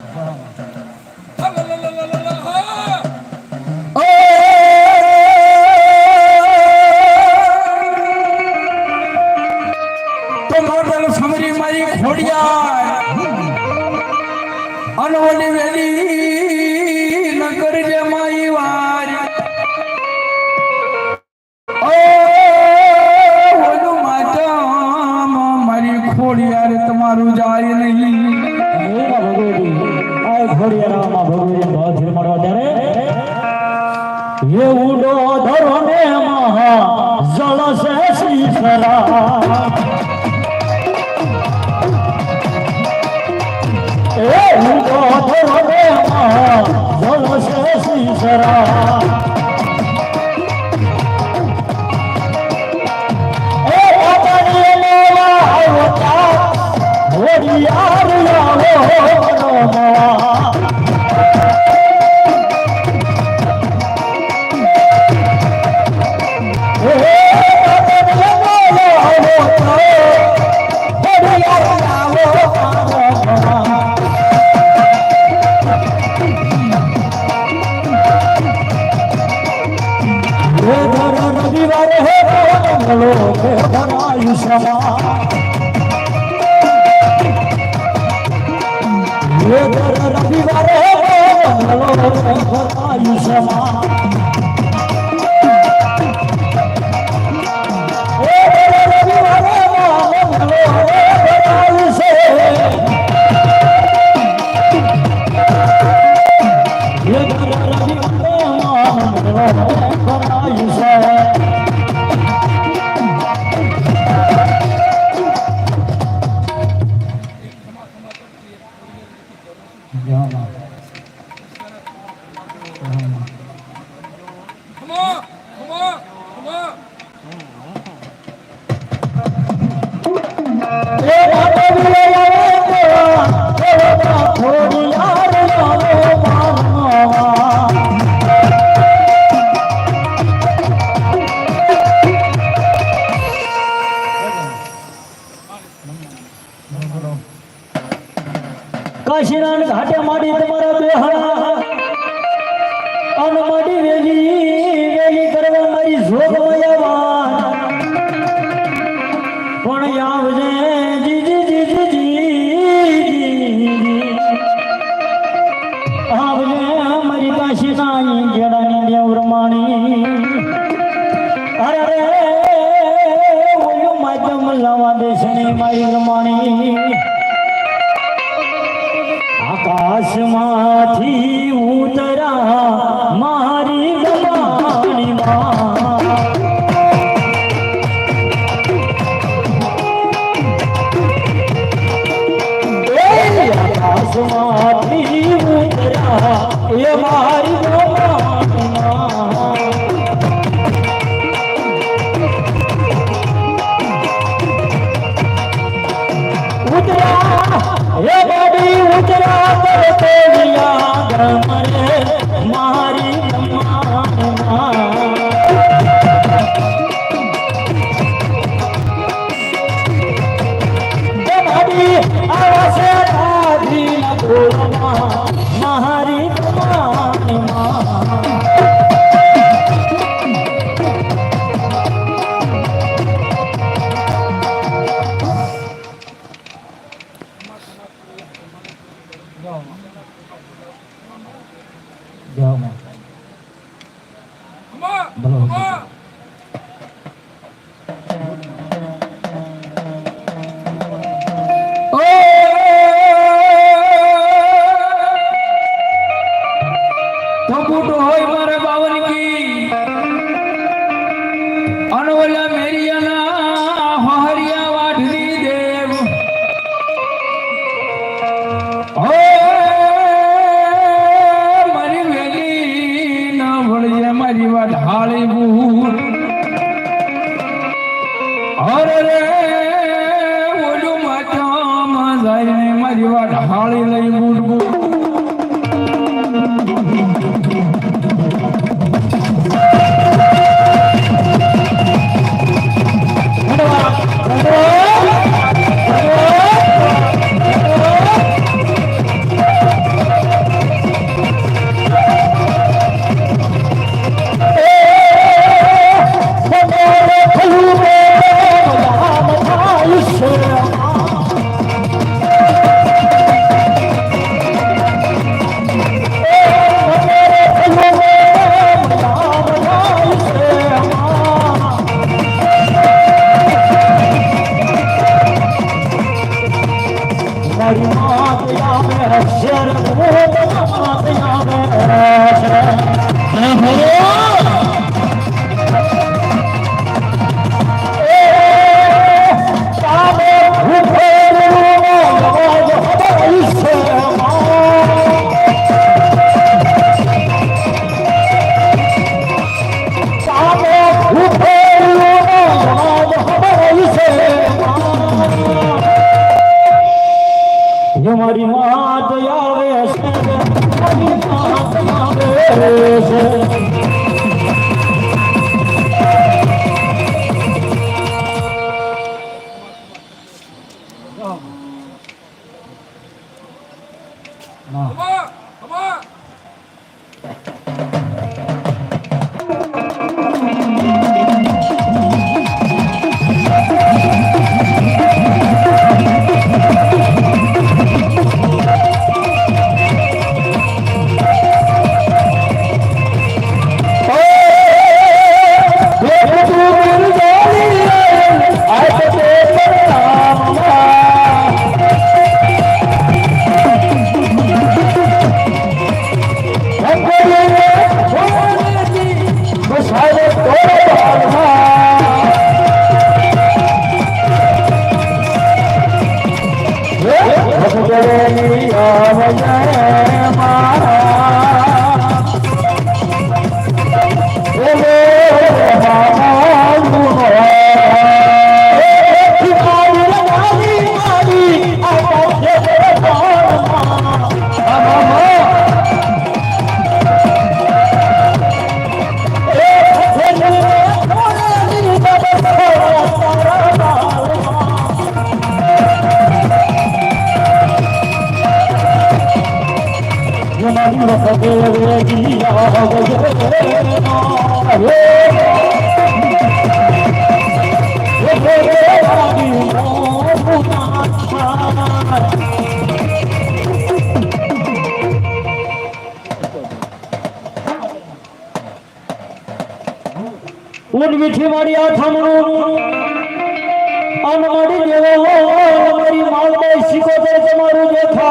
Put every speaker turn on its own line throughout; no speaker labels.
Wow. বসি সারা રવિવારે મંગલો દેશની મારી
માત આવે છે. મારી માત આવે છે.
उन मिठी मारिया थमरू अनमड़ी देवो हमारी माल में शिको दे तुम्हारू देखा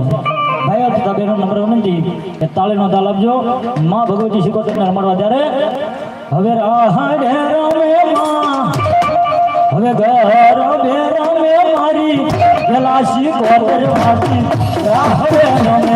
ભાઈઓ નંબર વિનંતી કે તાળીનો તાલ આપજો. માં ભગવતી શિકોતરને મળવા ત્યારે. હવે હવે ઘર બે રમે મારી. પેલા શિકોતર માટી રાહડે રમે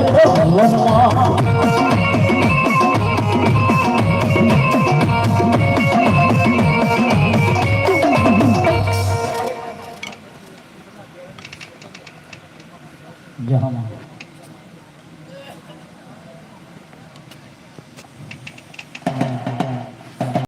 Vamos,